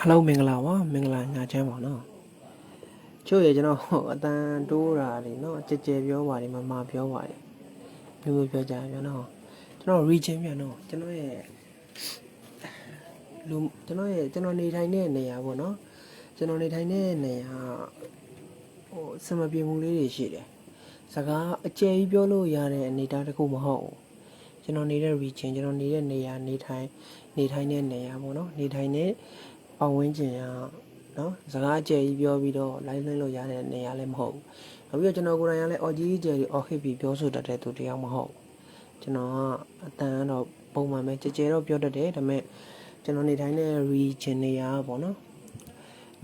အားလုံးမင်္ဂလာပါမင်္ဂလာညချမ်းပါနော်ချို့ရကျွန်တော်ဟိုအတန်တိုးတာတွေနော်ကြဲကြဲပြောပါတယ်မမပြောပါတယ်မျိုးမျိုးပြောကြပြန်နော်ကျွန်တော် region ပြန်နော်ကျွန်တော်ရဲ့လူကျွန်တော်ရဲ့ကျွန်တော်နေထိုင်တဲ့နေရာပေါ့နော်ကျွန်တော်နေထိုင်တဲ့နေရာဟိုစမပြေမှုလေးတွေရှိတယ်စကားအကျယ်ကြီးပြောလို့ရတဲ့အနေအထားတစ်ခုမဟုတ်ဘူးကျွန်တော်နေတဲ့ region ကျွန်တော်နေတဲ့နေရာနေထိုင်နေထိုင်တဲ့နေရာပေါ့နော်နေထိုင်တဲ့ ပတ်ဝန်းကျင်ကနော်စကားအကျယ်ကြီးပြောပြီးတော့ live လွှင့်လို့ရတဲ့နေရာလည်းမဟုတ်ဘူးနောက်ပြီးတော့ကျွန်တော်ကိုယ်တိုင်ကလည်းအော်ကြီးကျယ်ကြီးအော်ဟစ်ပြီးပြောဆိုတတ်တဲ့သူတစ်ယောက်မဟုတ်ဘူးကျွန်တော်ကအတန်ကတော့ပုံမှန်ပဲကြဲကြဲတော့ပြောတတ်တယ်ဒါပေမဲ့ကျွန်တော်နေထိုင်တဲ့ region နေရာပေါ့နော်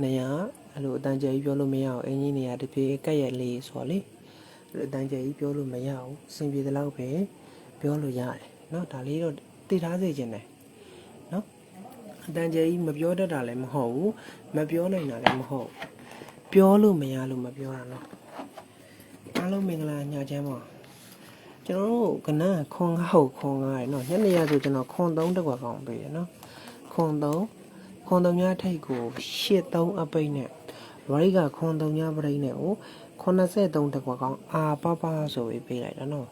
နေရာအဲ့လိုအတန်ကျယ်ကြီးပြောလို့မရအောင်အင်းကြီးနေရာတစ်ပြေကက်ရက်လေးဆိုတော့လေအဲ့လိုအတန်ကျယ်ကြီးပြောလို့မရအောင်စင်ပြေတဲ့လောက်ပဲပြောလို့ရတယ်နော်ဒါလေးတော့သိထားစေချင်တယ်နော် အတန်ကျဲကြီးမပြောတတ်တာလည်းမဟုတ်ဘူးမပြောနိုင်တာလည်းမဟုတ်ဘူးပြောလို့မရလို့မပြောတာနော်အားလုံးမင်္ဂလာညချမ်းပါကျွန်တော်တို့ကနန်းခွန်ငါ့ဟုတ်ခွန်ငါ့ရနော်ညနေရဆိုကျွန်တော်ခွန်3တက်ကွာကောင်းပေးရနော်ခွန်3ခွန်3များထိတ်ကိုရှစ်3အပိတ်နဲ့ဝရိကခွန်3များပရိတ်နဲ့ကို83တက်ကွာကောင်းအာပပဆိုပြီးပေးလိုက်တာနော်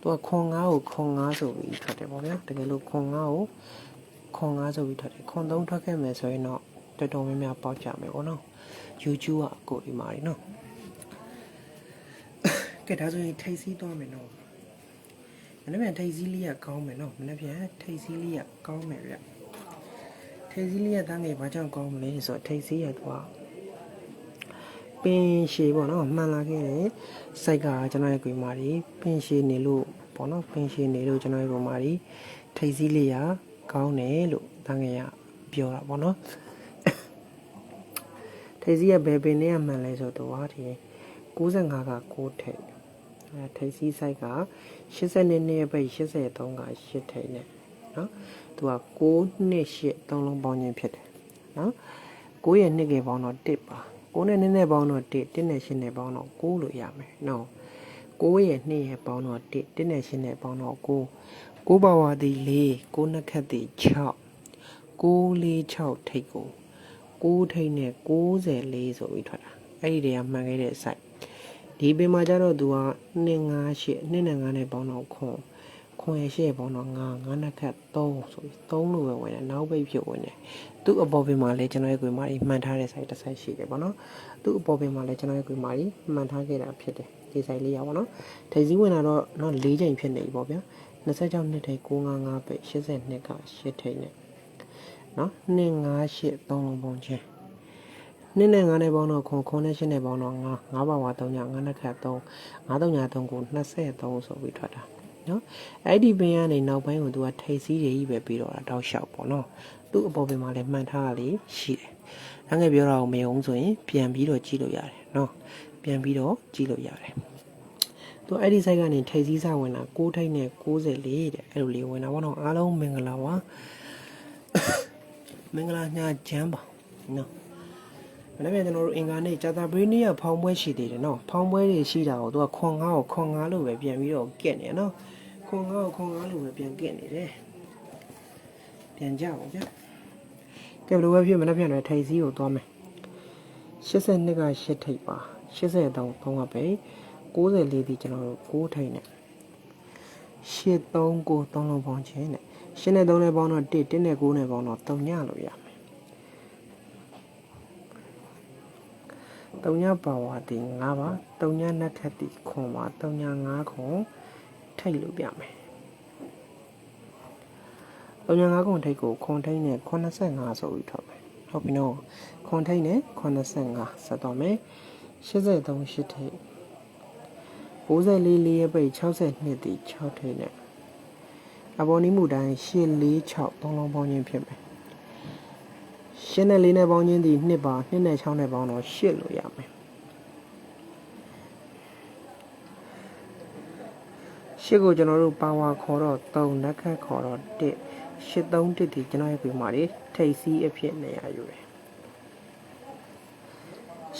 သူကခွန်ငါ့ကိုခွန်ငါ့ဆိုပြီးထွက်တယ်ပေါ့ဗျာတကယ်လို့ခွန်ငါ့ကို ခွန်9ဆိုပြီးထွက်တယ်ခွန်3ထွက်ခဲ့မယ်ဆိုရင်တော့တော်တော်များများပေါက်ကြမယ်ပေါ့နော် YouTube ကအကိုဒီမာရီနော်ကဲဒါဆိုရင်ထိတ်စီးသွားမယ်နော်မနေ့ပြန်ထိတ်စီးလေးကကောင်းမယ်နော်မနေ့ပြန်ထိတ်စီးလေးကကောင်းမယ်ဗျထိတ်စီးလေးကတန်းငယ်ဘာကြောင့်ကောင်းမလဲဆိုတော့ထိတ်စီးရတော့ပင်ရှည်ပေါ့နော်မှန်လာခဲ့တယ်စိုက်ကကျွန်တော်ရဲ့ကွေမာရီပင်ရှည်နေလို့ပေါ့နော်ပင်ရှည်နေလို့ကျွန်တော်ရဲ့ကွေမာရီထိတ်စီးလေးက ကောင်းတယ်လို့တန်းငယ်ရပြောတာပေါ့နော်ထိပ်စီးကဘယ်ပင်နဲ့မှန်လဲဆိုတော့ဟာဒီ65က6ထိပ်အဲထိပ်စီး site က82နှစ်ပိတ်83က8ထိပ်နဲ့နော်သူက6နှစ်8သုံးလုံးပေါင်းခြင်းဖြစ်တယ်နော်9ရဲ့နှစ်ကပေါင်းတော့1ပါ9နဲ့နည်းနည်းပေါင်းတော့1 1နဲ့8နဲ့ပေါင်းတော့9လို့ရမယ်နော်9ရဲ့2ရဲ့ပေါင်းတော့1 1နဲ့8နဲ့ပေါင်းတော့9 ကိုးပါဝါသည်၄ကိုးနှစ်ခတ်သည်6ကိုးလေး6ထိတ်ကိုကိုးထိတ်နဲ့94ဆိုပြီးထွက်တာအဲ့ဒီတည်းကမှန်ခဲ့တဲ့ site ဒီပင်မှာကျတော့သူက258 2နဲ့9နဲ့ပေါင်းတော့ခွန်ခွန်ရရှိပေါင်းတော့9 9နှစ်ခတ်3ဆိုပြီး3လို့ပဲဝင်တယ်နောက်ပိတ်ဖြစ်ဝင်တယ်သူ့အပေါ်ပင်မှာလည်းကျွန်တော်ရဲ့ကွေမာကြီးမှန်ထားတဲ့ site တစ် site ရှိတယ်ပေါ့နော်သူ့အပေါ်ပင်မှာလည်းကျွန်တော်ရဲ့ကွေမာကြီးမှန်ထားခဲ့တာဖြစ်တယ်ဒီ site လေးရပါတော့ထိပ်စည်းဝင်တာတော့တော့၄ချိန်ဖြစ်နေပြီပေါ့ဗျာ 26နှစ်ထိပ်955ပိတ်82က8ထိပ်နဲ့နော်258 3လုံးပေါင်းချင်းနှစ်နဲ့9နဲ့ပေါင်းတော့ခွန်ခွန်နဲ့8နဲ့ပေါင်းတော့9 9ပါဝါ3ည9နဲ့ခတ်3 9 3ည3ကို23ဆိုပြီးထွက်တာနော်အဲ့ဒီပင်ကနေနောက်ပိုင်းကိုသူကထိပ်စည်းတွေကြီးပဲပြီးတော့တာတောက်လျှောက်ပေါ့နော်သူ့အပေါ်ပင်မှာလည်းမှန်ထားတာလေးရှိတယ်။ငါငယ်ပြောတာကိုမယုံဆိုရင်ပြန်ပြီးတော့ကြည့်လို့ရတယ်နော်ပြန်ပြီးတော့ကြည့်လို့ရတယ်။ သူအဲ့ဒီ site ကနေထိပ်စည်းစဝင်တာ6ထိပ်နဲ့94တဲ့အဲ့လိုလေးဝင်တာပေါ့နော်အားလုံးမင်္ဂလာပါမင်္ဂလာညချမ်းပါနော်မနေ့ကကျွန်တော်တို့အင်္ဂါနေ့ဂျာတာဘရီနေ့ကဖောင်းပွဲရှိသေးတယ်နော်ဖောင်းပွဲတွေရှိတာကိုသူကခွန်ငါးကိုခွန်ငါးလို့ပဲပြန်ပြီးတော့ကက်နေနော်ခွန်ငါးကိုခွန်ငါးလို့ပဲပြန်ကက်နေတယ်ပြန်ကြပါဗျာကဲဘယ်လိုပဲဖြစ်မနေ့ပြန်တော့ထိပ်စည်းကိုသွားမယ်82က8ထိပ်ပါ83 3ကပဲ 94ဒီကျွန်တော်တို့6ထိပ်နဲ့83ကို3လုံးပေါင်းခြင်းနဲ့ရှင်းနဲ့3နဲ့ပေါင်းတော့1 1နဲ့9နဲ့ပေါင်းတော့3ညလို့ရမယ်3ညပါဝါဒီ9ပါ3ညနက်ခတ်ဒီခွန်ပါ3ည9ခွန်ထိတ်လို့ပြမယ်3ည9ခွန်ထိတ်ကိုခွန်ထိတ်နဲ့85ဆိုပြီးထွက်မယ်ဟုတ်ပြီနော်ခွန်ထိတ်နဲ့85ဆက်တော့မယ်83 8ထိတ် 94လေးရဲ့ပိတ်62တီ6ထိတ်နဲ့အပေါ်နီးမှုတိုင်း846သုံးလုံးပေါင်းခြင်းဖြစ်မယ်ရှင်းနဲ့လေးနဲ့ပေါင်းခြင်းဒီ2ပါ2နဲ့6နဲ့ပေါင်းတော့8လို့ရမယ်ရှစ်ကိုကျွန်တော်တို့ပါဝါခေါ်တော့3လက်ခတ်ခေါ်တော့1 83တစ်ဒီကျွန်တော်ရဲ့ပြမှာတွေထိတ်စီးအဖြစ်နေရယူတယ်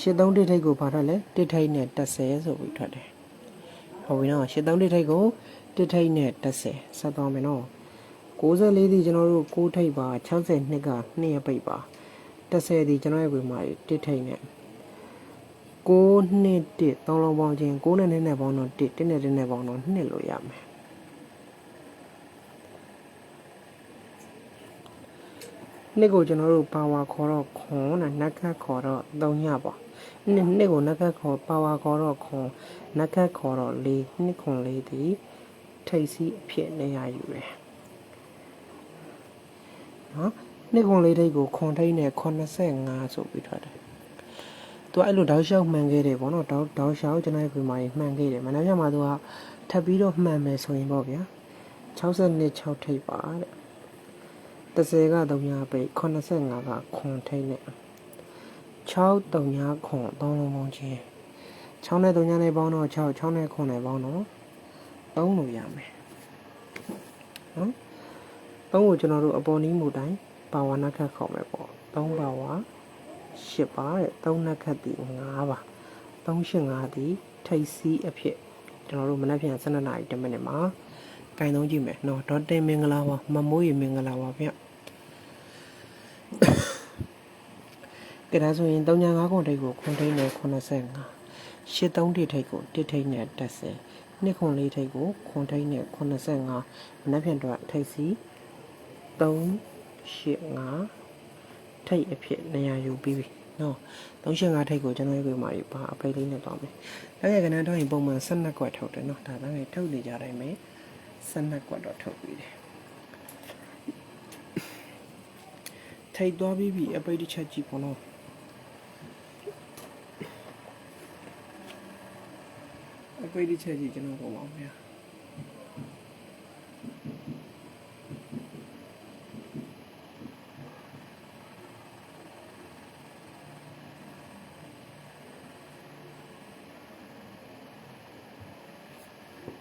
83တစ်ထိတ်ကိုဘာထွက်လဲတစ်ထိတ်နဲ့30ဆိုပြီးထွက်တယ် ဟုတ်ပြီနော်83တစ်ထိတ်ကိုတစ်ထိတ်နဲ့30ဆက်သွားမယ်နော်94ဒီကျွန်တော်တို့6ထိပ်ပါ62က2ရပိတ်ပါ30ဒီကျွန်တော်ရဲ့ဝေမာကြီးတစ်ထိန်နဲ့6နှစ်တစ်သုံးလုံးပေါင်းခြင်း6နဲ့နဲ့နဲ့ပေါင်းတော့1 1နဲ့1နဲ့ပေါင်းတော့2လို့ရမယ်နှစ်ကိုကျွန်တော်တို့ပါဝါခေါ်တော့ခွန်နဲ့နက်ခတ်ခေါ်တော့3ညပေါ့ နှစ်နှစ်ကိုနက်ခတ်ခေါ်ပါဝါခေါ်တော့ခွန်နက်ခတ်ခေါ်တော့4နှစ်ခွန်4ဒီထိတ်စီးအဖြစ်နေရယူတယ်နော်နှစ်ခွန်လေးထိတ်ကိုခွန်ထိတ်နဲ့85ဆိုပြီးထွက်တယ်သူကအဲ့လိုတောက်လျှောက်မှန်ခဲ့တယ်ပေါ့နော်တောက်တောက်လျှောက်ကျွန်တော်ပြင်မာကြီးမှန်ခဲ့တယ်မနေ့ကမှသူကထပ်ပြီးတော့မှန်မယ်ဆိုရင်ပေါ့ဗျာ62 6ထိတ်ပါတဲ့30က3ညာပိတ်85ကခွန်ထိတ်နဲ့ 6 3ညာခွန်3လုံးပေါင်းချင်း6နဲ့3ညာနဲ့ပေါင်းတော့6 6နဲ့ခွန်နဲ့ပေါင်းတော့3လို့ရမယ်နော်3ကိုကျွန်တော်တို့အပေါ်နီးမှုတိုင်းပါဝါနခတ်ခေါ်မယ်ပေါ့3ပါဝါ10ပါတဲ့3နခတ်တီ5ပါ385တီထိတ်စီးအဖြစ်ကျွန်တော်တို့မနက်ဖြန်12နာရီ10မိနစ်မှာကင်သုံးကြည့်မယ်နော်ဒေါ်တင်မင်္ဂလာပါမမိုးရေမင်္ဂလာပါဗျ ကဲဒါဆိုရင်35ခွန်ထိတ်ကိုခွန်ထိတ်နဲ့85 83တိထိတ်ကိုတစ်ထိတ်နဲ့30နှစ်ခွန်လေးထိတ်ကိုခွန်ထိတ်နဲ့85မနက်ဖြန်တော့ထိတ်စီ385ထိတ်အဖြစ်နေရာယူပြီးပြီနော်385ထိတ်ကိုကျွန်တော်ရွေးမှာပါအပိတ်လေးနဲ့တောင်းမယ်အဲ့ရကနန်းတော့ရင်ပုံမှန်12ကွက်ထုတ်တယ်နော်ဒါသားငယ်ထုတ်နေကြတိုင်းပဲ12ကွက်တော့ထုတ်ပြီးတယ်ထိတ်သွားပြီးပြီအပိတ်တစ်ချက်ကြည့်ပေါ့နော် အပိတ်တစ်ချက်ကြည့်ကျွန်တော်ပုံပါဗျာ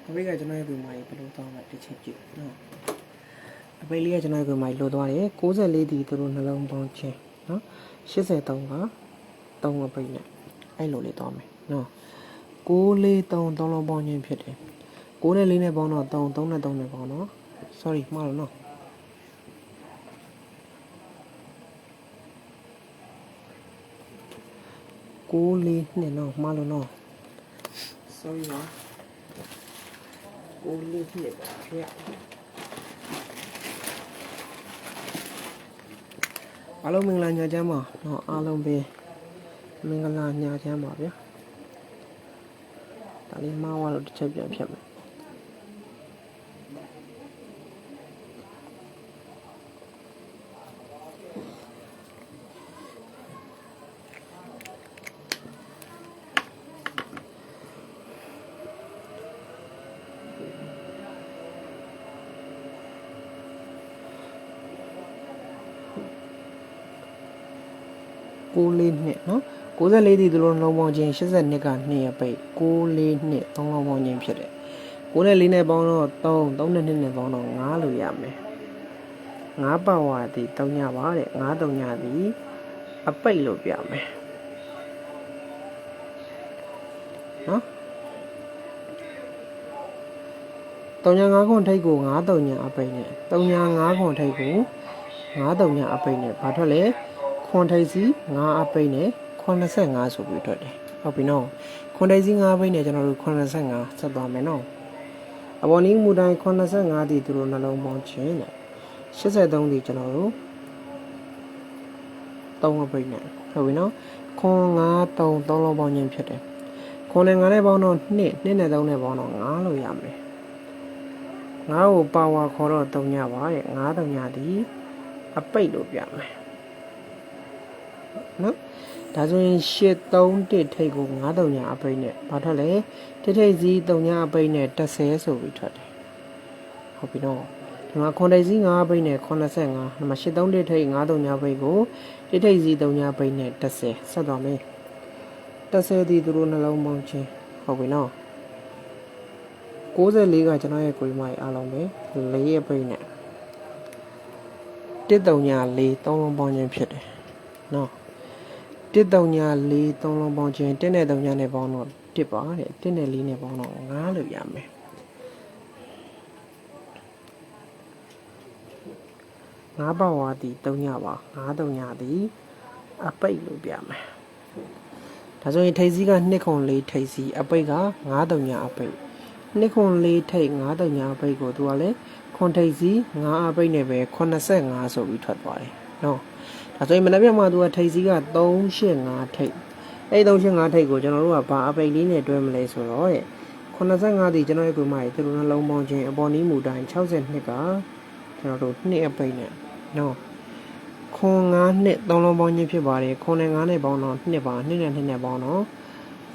အပိတ်ကကျွန်တော်ရဲ့ပုံမှာဘယ်လိုသွားမှတစ်ချက်ကြည့်နော်အပိတ်လေးကကျွန်တော်ရဲ့ပုံမှာလိုသွားတယ်64ဒီသူတို့နှလုံးပေါင်းချင်းနော်83က3အပိတ်နဲ့အဲ့လိုလေးသွားမယ်နော် 6 4 3 3လုံးပေါင်းခြင်းဖြစ်တယ်6နဲ့4နဲ့ပေါင်းတော့3 3နဲ့3နဲ့ပေါင်းတော့ sorry မှားလို့နော်ကိုလေးနဲ့တော့မှားလို့နော် sorry နော်ကိုလေးနဲ့ပါဗျာအားလုံးမင်္ဂလာညချမ်းပါနော်အားလုံးပဲမင်္ဂလာညချမ်းပါဗျာဒါ လေးမှားသွားတော့တစ်ချက်ပြန်ဖြတ်မယ်6လေးနှစ်နော် 64ဒီသူတို့လုံးပေါင်းချင်း82က2ရပိတ်64နှစ်3လုံးပေါင်းချင်းဖြစ်တယ်6နဲ့4နဲ့ပေါင်းတော့3 3နဲ့2နဲ့ပေါင်းတော့5လို့ရမယ်5ပါဝါဒီ3ညပါတဲ့5 3ညဒီအပိတ်လို့ပြမယ်နော်3ည5ခွန်ထိတ်ကို9 3ညအပိတ်နဲ့3ည5ခွန်ထိတ်ကို9 3ညအပိတ်နဲ့ဘာထွက်လဲခွန်ထိတ်စီ9အပိတ်နဲ့ 85ဆိုပြီးထွက်တယ်ဟုတ်ပြီနော်ခွန်ထိတ်စီ9ပိတ်နဲ့ကျွန်တော်တို့85ဆက်သွားမယ်နော်အပေါ်နီးမူတိုင်း85ဒီသူတို့နှလုံးပေါင်းခြင်းနဲ့83ဒီကျွန်တော်တို့3အပိတ်နဲ့ဟုတ်ပြီနော်ခွန်9 3 3လုံးပေါင်းခြင်းဖြစ်တယ်ခွန်နဲ့9နဲ့ပေါင်းတော့2 2နဲ့3နဲ့ပေါင်းတော့9လို့ရမယ်9ကိုပါဝါခေါ်တော့3ညပါတဲ့9 3ညဒီအပိတ်လို့ပြမယ်နော် ဒါဆိုရင်ရှစ်3တစ်ထိတ်ကို9တုံညာအပိတ်နဲ့ဘာထွက်လဲတစ်ထိတ်စီးတုံညာအပိတ်နဲ့30ဆိုပြီးထွက်တယ်ဟုတ်ပြီနော်ဒီမှာခွန်ထိတ်စီး9အပိတ်နဲ့85ဒီမှာရှစ်3တစ်ထိတ်9တုံညာအပိတ်ကိုတစ်ထိတ်စီးတုံညာအပိတ်နဲ့30ဆက်သွားမယ်30ဒီသူတို့နှလုံးပေါင်းချင်းဟုတ်ပြီနော်64ကကျွန်တော်ရဲ့ကိုယ်မကြီးအားလုံးပဲ4အပိတ်နဲ့တစ်တုံညာ4 3လုံးပေါင်းချင်းဖြစ်တယ်နော် တစ်တုံညာ၄သုံးလုံးပေါင်းခြင်းတစ်နဲ့တုံညာနဲ့ပေါင်းတော့တစ်ပါတဲ့တစ်နဲ့လေးနဲ့ပေါင်းတော့9လို့ရမယ်ငါးပါဝါတီတုံညာပါငါးတုံညာတီအပိတ်လို့ပြမယ်ဒါဆိုရင်ထိပ်စီးက2ခု4ထိပ်စီးအပိတ်က9တုံညာအပိတ်2ခု4ထိပ်9တုံညာအပိတ်ကိုသူကလည်းခွန်ထိပ်စီး9အပိတ်နဲ့ပဲ85ဆိုပြီးထွက်သွားတယ်နော် ဒါဆိုရင်မနေ့ကမှသူကထိပ်စီးက385ထိပ်အဲ့385ထိပ်ကိုကျွန်တော်တို့ကဘာအပိတ်လေးနဲ့တွဲမလဲဆိုတော့တဲ့85ဒီကျွန်တော်ရဲ့ကိုမကြီးသူတို့နှလုံးပေါင်းခြင်းအပေါ်နီးမူတိုင်း62ကကျွန်တော်တို့2အပိတ်နဲ့နော်ခွန်9နှစ်3လုံးပေါင်းခြင်းဖြစ်ပါတယ်ခွန်နဲ့9နဲ့ပေါင်းတော့2ပါ2နဲ့2နဲ့ပေါင်းတော့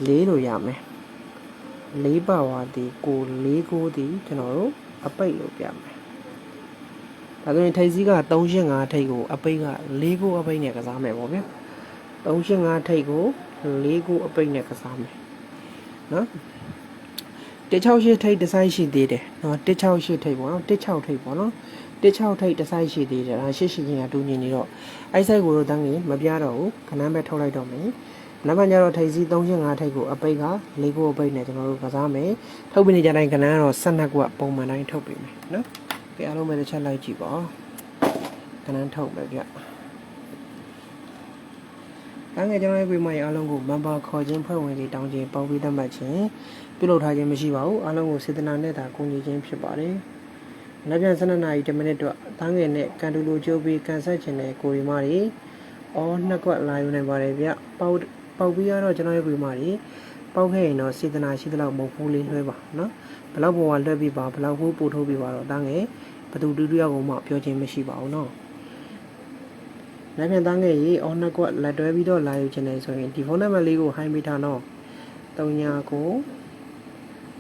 4လို့ရမယ်4ပါဝါဒီကို4ကိုဒီကျွန်တော်တို့အပိတ်လို့ပြမယ် ဒါဆိုရင်ထိပ်စီးက385ထိပ်ကိုအပိတ်က4ကိုအပိတ်နဲ့ကစားမယ်ပေါ့ဗျာ385ထိပ်ကို4ကိုအပိတ်နဲ့ကစားမယ်နော်168ထိပ်ဒီဇိုင်းရှိသေးတယ်နော်168ထိပ်ပေါ့နော်16ထိပ်ပေါ့နော်16ထိပ်ဒီဇိုင်းရှိသေးတယ်ဒါရှစ်ရှိချင်းကတူညီနေတော့အဲ့ဆိုင်ကိုတော့တန်းကြီးမပြတော့ဘူးခဏပဲထုတ်လိုက်တော့မယ်နောက်မှကျတော့ထိပ်စီး35ထိပ်ကိုအပိတ်က၄ကိုအပိတ်နဲ့ကျွန်တော်တို့ကစားမယ်ထုတ်ပြီးနေကြတိုင်းခဏကတော့12ကပုံမှန်တိုင်းထုတ်ပေးမယ်နော် ပြအားလုံးပဲတစ်ချက်လိုက်ကြည့်ပါခဏထုတ်မယ်ဗျတန်းငယ်ကျွန်တော်ရဲ့ပြေမရအားလုံးကိုမန်ပါခေါ်ခြင်းဖွဲ့ဝင်တွေတောင်းခြင်းပေါင်းပြီးတတ်မှတ်ခြင်းပြုလုပ်ထားခြင်းမရှိပါဘူးအားလုံးကိုစေတနာနဲ့သာကူညီခြင်းဖြစ်ပါတယ်။နောက်ပြန်12နာရီ10မိနစ်တော့တန်းငယ်နဲ့ကန်တူလိုကျိုးပြီးကန်ဆက်ခြင်းနဲ့ကိုရီမာတွေအော်နှစ်ခွက်လာယူနိုင်ပါတယ်ဗျ။ပေါက်ပေါက်ပြီးတော့ကျွန်တော်ရဲ့ပြေမတွေပေါက်ခဲ့ရင်တော့စေတနာရှိသလောက်မဟုတ်ဘူးလေးလွှဲပါနော်။ ဘလောက်ဘဝလွှဲပြီးပါဘလောက်ကိုပို့ထုတ်ပြီးပါတော့တန်းငယ်ဘသူတူတူရောက်မှပြောခြင်းမရှိပါဘူးနော်။လက်ပြန်သားငယ်ရေးအော်နှစ်ကွက်လက်တွဲပြီးတော့လာယူခြင်းလေဆိုရင်ဒီဖုန်းနံပါတ်လေးကိုဟိုင်းပေးထားတော့3ညာကို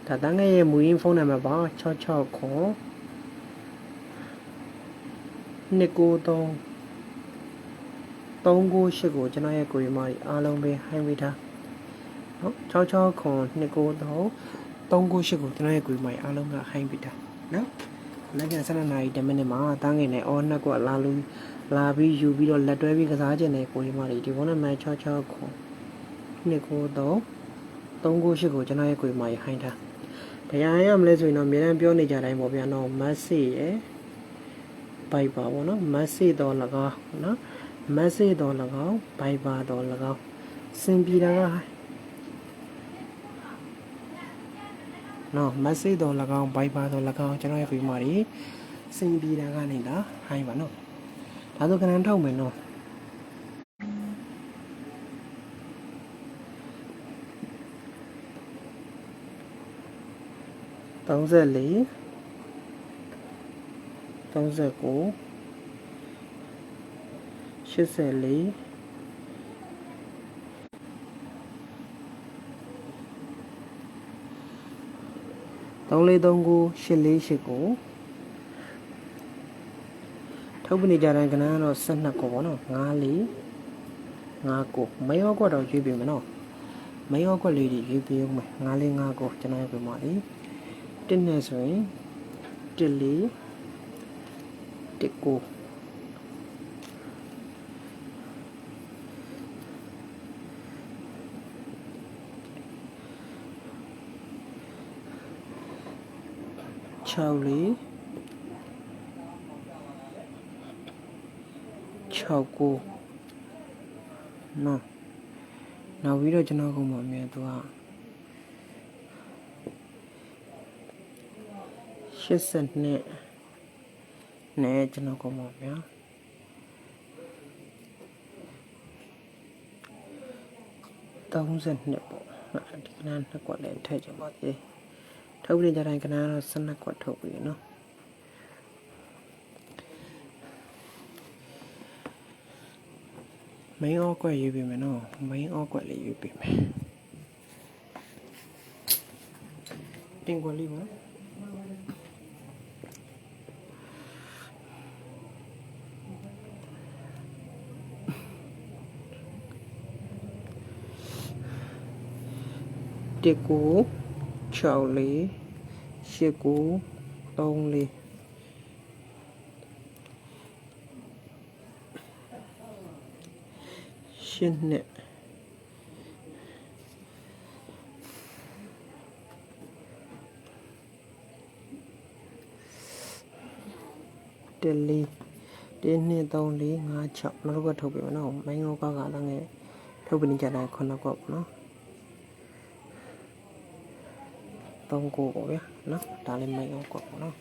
ဒါသားငယ်ရဲ့မူရင်းဖုန်းနံပါတ်ပါ66ခွန်293 398ကိုကျွန်တော်ရဲ့ကိုရီမာကြီးအားလုံးပဲဟိုင်းပေးထားနော်66ခွန်293 398ကိုကျွန်တော်ရဲ့ကိုရီမာကြီးအားလုံးကဟိုင်းပေးထားနော်လက်ပြန်12နာရီ10မိနစ်မှာတားငယ်နဲ့အော်နှစ်ကွက်လာလို့လာပြီးယူပြီးတော့လက်တွဲပြီးကစားခြင်းနဲ့ကိုရီမာတွေဒီဘုန်းနဲ့မှ66ခုနှစ်ကိုတော့398ကိုကျွန်တော်ရဲ့ကိုရီမာရဟိုင်းထားတရားရမလဲဆိုရင်တော့အများအားပြောနေကြတိုင်းပေါ့ဗျာနော်မတ်စေရယ်ဘိုက်ပါပေါ့နော်မတ်စေတော့၎င်းနော်မတ်စေတော့၎င်းဘိုက်ပါတော့၎င်းစင်ပြေတာက နော်မတ်စေတော့၎င်းဘိုက်ပါတော့၎င်းကျွန်တော်ရဲ့ကိုရီမာတွေစင်ပြေတာကနေလာဟိုင်းပါနော်ဒါဆိုကဏ္ဍထောက်မယ်နော်34 39 84 3439 848ကိုထုတ်ပနေကြတဲ့ကဏ္ဍကတော့12ကိုပေါ့နော်5လေး5ကိုမယောကွက်တော့ရွေးပြင်မယ်နော်မယောကွက်လေးတွေရွေးပြအောင်မယ်5လေး5ကိုကျွန်တော်ပြပါလိတစ်နဲ့ဆိုရင်တစ် လေးတစ်ကို6လေး6ကိုနော်နောက်ပြီးတော့ကျွန်တော်ကမှအမြဲသူက80နှစ်နဲ့ကျွန်တော်ကမှဗျာ30နှစ်ပေါ့ဒီကနန်းနှစ်ကွက်လည်းထည့်ချင်ပါသေး ထုတ်ပြကြတိုင်းကနန်းတော့12ကွက်ထုတ်ပြီနော်မိန်းအောကွက်ရွေးပေးမယ်နော်မိန်းအောကွက်လေးရွေးပေးမယ်တင်ကွက်လေးပါတစ်ကို chào lý chia cú tông lì xin nè. Delhi. Đến nè tàu lý ngã chậm, nó lúc đó thâu bị nó mấy ngô cao gã đang nghe. Thâu bị nên trả lại còn là cọp nó. 3ကိုပေါ့ဗျာနော်ဒါလည်းမိုက်အောင်ကွက်ပေါ့နော်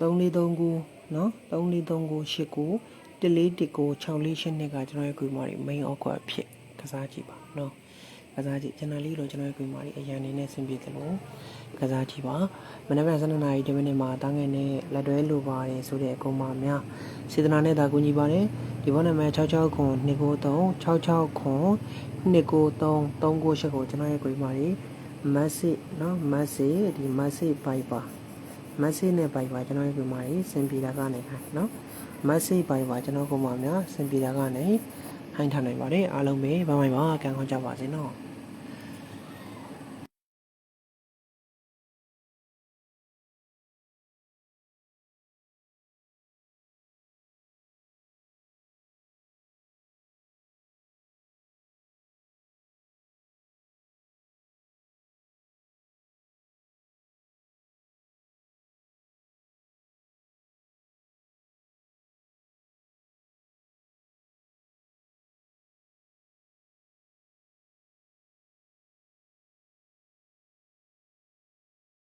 သုံးလေးသုံးကိုနော်သုံးလေးသုံးကိုရှစ်ကိုတလေးတစ်ကို6လေးရှစ်နှစ်ကကျွန်တော်ရဲ့ဂူမာတွေ main awkward ဖြစ်ကစားကြည့်ပါနော် ကစားကြည့်ကျွန်တော်လေးလို့ကျွန်တော်ရဲ့ queen မာလေးအရန်နေနဲ့ဆင်ပြေတယ်လို့ကစားကြည့်ပါမနေ့က12နာရီ10မိနစ်မှာတားငယ်နဲ့လက်တွဲလိုပါတယ်ဆိုတဲ့အကောင်မများစေတနာနဲ့ဒါကူညီပါတယ်ဒီဘောနံပါတ်66ခွန်293 66ခွန်293 398ကိုကျွန်တော်ရဲ့ queen မာလေးမက်ဆေ့နော်မက်ဆေ့ဒီမက်ဆေ့ပိုက်ပါမက်ဆေ့နဲ့ပိုက်ပါကျွန်တော်ရဲ့ queen မာလေးဆင်ပြေတာကနေခိုင်းနော်မက်ဆေ့ပိုက်ပါကျွန်တော်ကောင်မများဆင်ပြေတာကနေဟိုင်းထားနိုင်ပါတယ်အားလုံးပဲဘာမှမပါကံကောင်းကြပါစေနော်